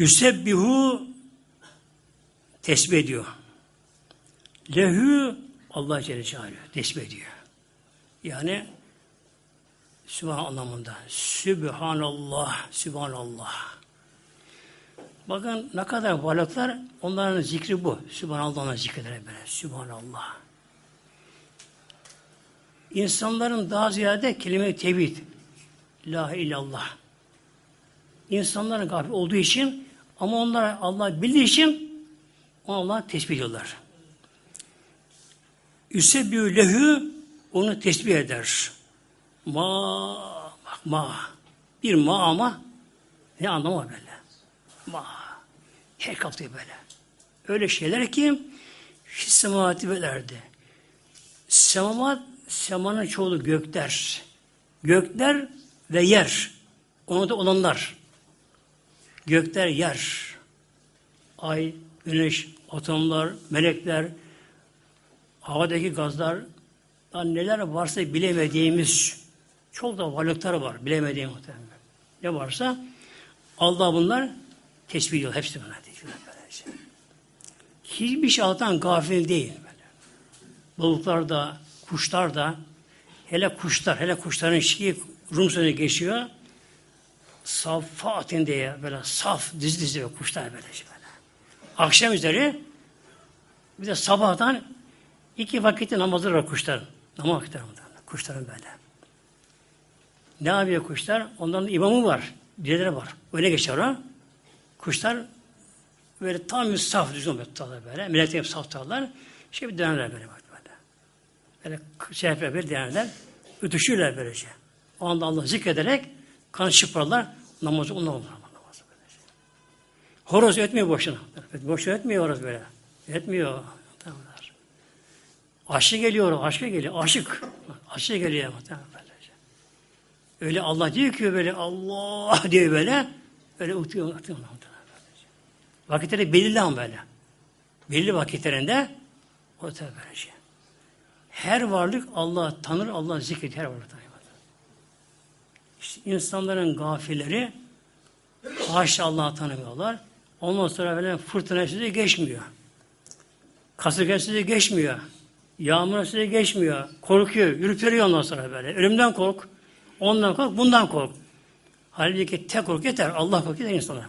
Yüsebbihu tesbih ediyor. Lehü Allah Celle Celaluhu tesbih ediyor. Yani Sübhan anlamında. Sübhanallah, Sübhanallah. Bakın ne kadar varlıklar, onların zikri bu. Sübhanallah'ın zikreder böyle. Sübhanallah. İnsanların daha ziyade kelime-i tevhid. La illallah. İnsanların gafil olduğu için ama onlar Allah bildiği için Allah tesbih ediyorlar. Üsebbü lehü onu tesbih eder. Ma, bak ma. Bir ma ama ne anlamı var böyle? Ma. Her kaptı böyle. Öyle şeyler ki semavati velerdi. Semavat, semanın çoğulu gökler. Gökler ve yer. Onu da olanlar. Gökler yer. Ay, güneş, atomlar, melekler, havadaki gazlar, daha neler varsa bilemediğimiz çok da varlıklar var. Bilemediğim muhtemelen. Ne varsa Allah bunlar tesbih ediyor. Hepsi tesbih böylece. Hiçbir şey Allah'tan gafil değil. Böyle. Balıklar da, kuşlar da, hele kuşlar, hele kuşların şeyi Rum geçiyor. Safatin diye böyle saf dizi dizi kuşlar böyle şey böyle. Akşam üzeri bir de sabahtan iki vakitte namazları var kuşların. Namaz vakitleri kuşların böyle. Ne yapıyor kuşlar? Onların imamı var. Birileri var. Öyle geçer o. Kuşlar böyle tam bir saf düzgün tutarlar böyle. Millet hep saf tutarlar. Şey bir dönerler böyle bak böyle. Böyle şey yapıyor böyle dönerler. Ötüşürler böylece. O anda Allah zikrederek kan şıpırlar. Namazı onunla olur. Namazı böylece. Horoz ötmüyor boşuna. Boşuna ötmüyor horoz böyle. Ötmüyor. Tamam. Aşı geliyor, aşka geliyor. Aşık. Aşık geliyor muhtemelen böylece. Öyle Allah diyor ki böyle Allah diyor böyle. Öyle utuyor. utuyor Vakitleri belirli ama böyle. Belirli vakitlerinde o tabi böylece. Her varlık Allah tanır, Allah zikrediyor. Her varlık tanır. İşte insanların gafilleri haşa Allah'ı tanımıyorlar. Ondan sonra böyle fırtına size geçmiyor. Kasırga size geçmiyor. Yağmur size geçmiyor. Korkuyor. Ürperiyor ondan sonra böyle. Ölümden kork. Ondan kork. Bundan kork. Halbuki tek kork yeter. Allah kork yeter insanlar.